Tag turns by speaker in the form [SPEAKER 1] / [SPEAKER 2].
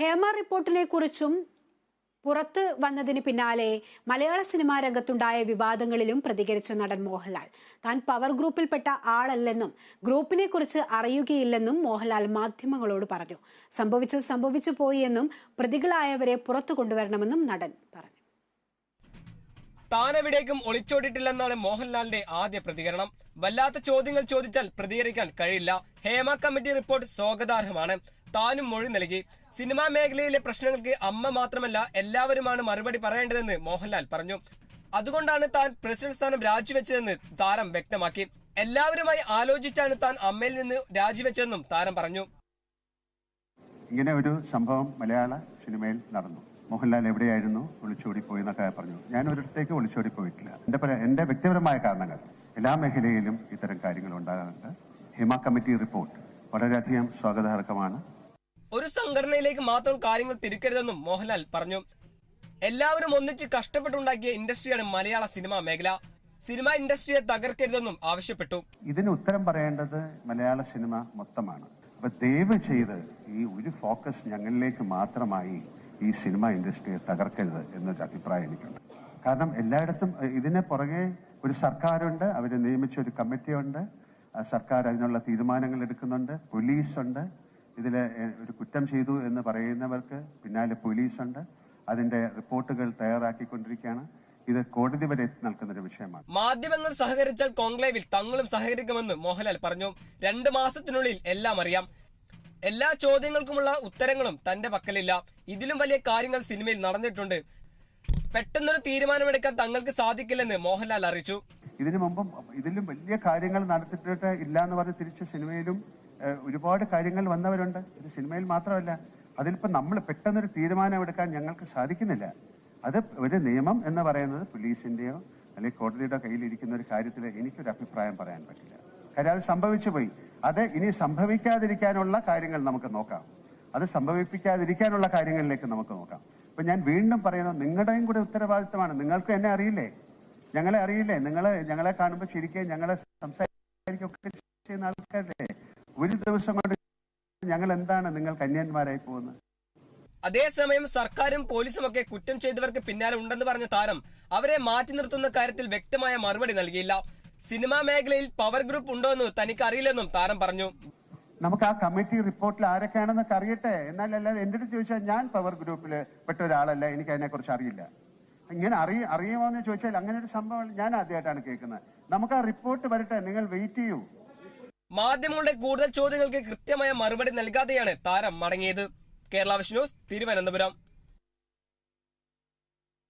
[SPEAKER 1] ഹേമ റിപ്പോർട്ടിനെ കുറിച്ചും പുറത്ത് വന്നതിന് പിന്നാലെ മലയാള സിനിമാ രംഗത്തുണ്ടായ വിവാദങ്ങളിലും പ്രതികരിച്ച നടൻ മോഹൻലാൽ. താൻ പവർ ഗ്രൂപ്പിൽപ്പെട്ട ആളല്ലെന്നും ഗ്രൂപ്പിനെ കുറിച്ച് അറിയുകയില്ലെന്നും മോഹൻലാൽ മാധ്യമങ്ങളോട് പറഞ്ഞു. സംഭവിച്ചത് സംഭവിച്ചു പോയി എന്നും പ്രതികളായവരെ പുറത്തു കൊണ്ടുവരണമെന്നും നടൻ പറഞ്ഞു.
[SPEAKER 2] താനെവിടേക്കും ഒളിച്ചോടിയിട്ടില്ലെന്നാണ് മോഹൻലാലിന്റെ ആദ്യ പ്രതികരണം. വല്ലാത്ത ചോദ്യങ്ങൾ ചോദിച്ചാൽ പ്രതികരിക്കാൻ കഴിയില്ല. ഹേമ കമ്മിറ്റി റിപ്പോർട്ട് സ്വാഗതാർഹമാണ്. താനും മൊഴി നൽകി. സിനിമാ മേഖലയിലെ പ്രശ്നങ്ങൾക്ക് അമ്മ മാത്രമല്ല എല്ലാവരുമാണ് മറുപടി പറയേണ്ടതെന്ന് മോഹൻലാൽ പറഞ്ഞു. അതുകൊണ്ടാണ് താൻ പ്രസിഡന്റ് സ്ഥാനം രാജിവെച്ചതെന്ന് താരം വ്യക്തമാക്കി. എല്ലാവരുമായി ആലോചിച്ചാണ് താൻ അമ്മയിൽ നിന്ന് രാജിവെച്ചതെന്നും താരം പറഞ്ഞു.
[SPEAKER 3] ഇങ്ങനെ ഒരു സംഭവം മലയാള സിനിമയിൽ നടന്നു. മോഹൻലാൽ എവിടെയായിരുന്നു ഒളിച്ചോടി പോയി എന്നൊക്കെ പറഞ്ഞു. ഞാൻ ഒരിടത്തേക്ക് ഒളിച്ചോടി പോയിട്ടില്ല എന്റെ എന്റെ വ്യക്തിപരമായ കാരണങ്ങൾ. എല്ലാ മേഖലയിലും ഇത്തരം കാര്യങ്ങൾ ഉണ്ടാകാറുണ്ട്. Hema committee report. വളരെയധികം സ്വാഗതാർഹമാണ്.
[SPEAKER 2] സംഘടനയിലേക്ക് മാത്രം കാര്യങ്ങൾ തിരിക്കരുതെന്നും മോഹൻലാൽ പറഞ്ഞു. എല്ലാവരും ഒന്നിച്ച് കഷ്ടപ്പെട്ടുണ്ടാക്കിയ ഇൻഡസ്ട്രിയാണ് മലയാള സിനിമാ മേഖല. സിനിമ ഇൻഡസ്ട്രിയെ തകർക്കരുതെന്നും ആവശ്യപ്പെട്ടു.
[SPEAKER 3] ഇതിന് ഉത്തരം പറയേണ്ടത് മലയാള സിനിമ മൊത്തമാണ്. അപ്പൊ ദയവ് ചെയ്ത് ഈ ഒരു ഫോക്കസ് ഞങ്ങളിലേക്ക് മാത്രമായി ഈ സിനിമ ഇൻഡസ്ട്രിയെ തകർക്കരുത് എന്നൊരു അഭിപ്രായം എനിക്കുണ്ട്. കാരണം എല്ലായിടത്തും ഇതിന് പുറകെ ഒരു സർക്കാരുണ്ട് അവരെ നിയമിച്ച ഒരു കമ്മിറ്റിയുണ്ട്. സർക്കാർ അതിനുള്ള തീരുമാനങ്ങൾ എടുക്കുന്നുണ്ട് പോലീസുണ്ട്. ഇതിൽ ഒരു കുറ്റം ചെയ്തു എന്ന് പറയുന്നവർക്ക് പിന്നാലെ പോലീസുണ്ട്. അതിന്റെ റിപ്പോർട്ടുകൾ തയ്യാറാക്കിക്കൊണ്ടിരിക്കുകയാണ്. ഇത് കോടതി വരെ എത്തി നിൽക്കുന്ന ഒരു വിഷയമാണ്.
[SPEAKER 2] മാധ്യമങ്ങൾ സഹകരിച്ചാൽ കോൺക്ലേവിൽ തങ്ങളും സഹകരിക്കുമെന്ന് മോഹൻലാൽ പറഞ്ഞു. രണ്ട് മാസത്തിനുള്ളിൽ എല്ലാം അറിയാം. എല്ലാ ചോദ്യങ്ങൾക്കുമുള്ള ഉത്തരങ്ങളും തന്റെ പക്കലില്ല. ഇതിലും വലിയ കാര്യങ്ങൾ സിനിമയിൽ നടന്നിട്ടുണ്ട്. പെട്ടെന്നൊരു തീരുമാനമെടുക്കാൻ തങ്ങൾക്ക് സാധിക്കില്ലെന്ന് മോഹൻലാൽ അറിയിച്ചു.
[SPEAKER 3] ഇതിനു മുമ്പും ഇതിലും വലിയ കാര്യങ്ങൾ നടത്തിയിട്ട് ഇല്ല എന്ന് പറഞ്ഞ് തിരിച്ച് സിനിമയിലും ഒരുപാട് കാര്യങ്ങൾ വന്നവരുണ്ട്. ഇത് സിനിമയിൽ മാത്രമല്ല അതിലിപ്പോൾ നമ്മൾ പെട്ടെന്നൊരു തീരുമാനം എടുക്കാൻ ഞങ്ങൾക്ക് സാധിക്കുന്നില്ല. അത് ഒരു നിയമം എന്ന് പറയുന്നത് പോലീസിന്റെയോ അല്ലെങ്കിൽ കോടതിയുടെ കയ്യിലിരിക്കുന്ന ഒരു കാര്യത്തിൽ എനിക്കൊരു അഭിപ്രായം പറയാൻ പറ്റില്ല. കാര്യം അത് സംഭവിച്ചു പോയി. അത് ഇനി സംഭവിക്കാതിരിക്കാനുള്ള കാര്യങ്ങൾ നമുക്ക് നോക്കാം. അത് സംഭവിപ്പിക്കാതിരിക്കാനുള്ള കാര്യങ്ങളിലേക്ക് നമുക്ക് നോക്കാം. അപ്പൊ ഞാൻ വീണ്ടും പറയുന്നത് നിങ്ങളുടെയും കൂടെ ഉത്തരവാദിത്തമാണ്. നിങ്ങൾക്ക് എന്നെ അറിയില്ലേ? ഞങ്ങളെ അറിയില്ലേ? നിങ്ങൾ ഞങ്ങളെ കാണുമ്പോൾ ശരിക്കും ഞങ്ങളെ സംസാരിക്കുകയൊക്കെ ചെയ്യുന്ന ആൾക്കാരല്ലേ? ഒരു ദിവസം കൊണ്ട് ഞങ്ങൾ എന്താണ് നിങ്ങൾ കന്യാന്മാരായി പോകുന്നത്?
[SPEAKER 2] അതേസമയം സർക്കാരും പോലീസും ഒക്കെ കുറ്റം ചെയ്തവർക്ക് പിന്നാലെ ഉണ്ടെന്ന് പറഞ്ഞ താരം അവരെ മാറ്റി നിർത്തുന്ന കാര്യത്തിൽ വ്യക്തമായ മറുപടി നൽകിയില്ല. സിനിമാ മേഖലയിൽ പവർ ഗ്രൂപ്പ് ഉണ്ടോ എന്ന് തനിക്ക് അറിയില്ലെന്നും താരം പറഞ്ഞു.
[SPEAKER 3] നമുക്ക് ആ കമ്മിറ്റി റിപ്പോർട്ടിൽ ആരൊക്കെയാണെന്നൊക്കെ അറിയട്ടെ. എന്നാലല്ലാതെ എന്റെ അടുത്ത് ചോദിച്ചാൽ ഞാൻ പവർ ഗ്രൂപ്പിൽ പെട്ട ഒരാളല്ല എനിക്ക് അതിനെക്കുറിച്ച് അറിയില്ല. ഇങ്ങനെ അറിയ അറിയുമോ എന്ന് ചോദിച്ചാൽ അങ്ങനെ ഒരു സംഭവം ഞാൻ ആദ്യമായിട്ടാണ് കേൾക്കുന്നത്. നമുക്ക് ആ റിപ്പോർട്ട് വരട്ടെ നിങ്ങൾ വെയിറ്റ് ചെയ്യൂ.
[SPEAKER 2] മാധ്യമങ്ങളുടെ കൂടുതൽ ചോദ്യങ്ങൾക്ക് കൃത്യമായ മറുപടി നൽകാതെയാണ് താരം മടങ്ങിയത്. കേരള വിഷ്ണു തിരുവനന്തപുരം.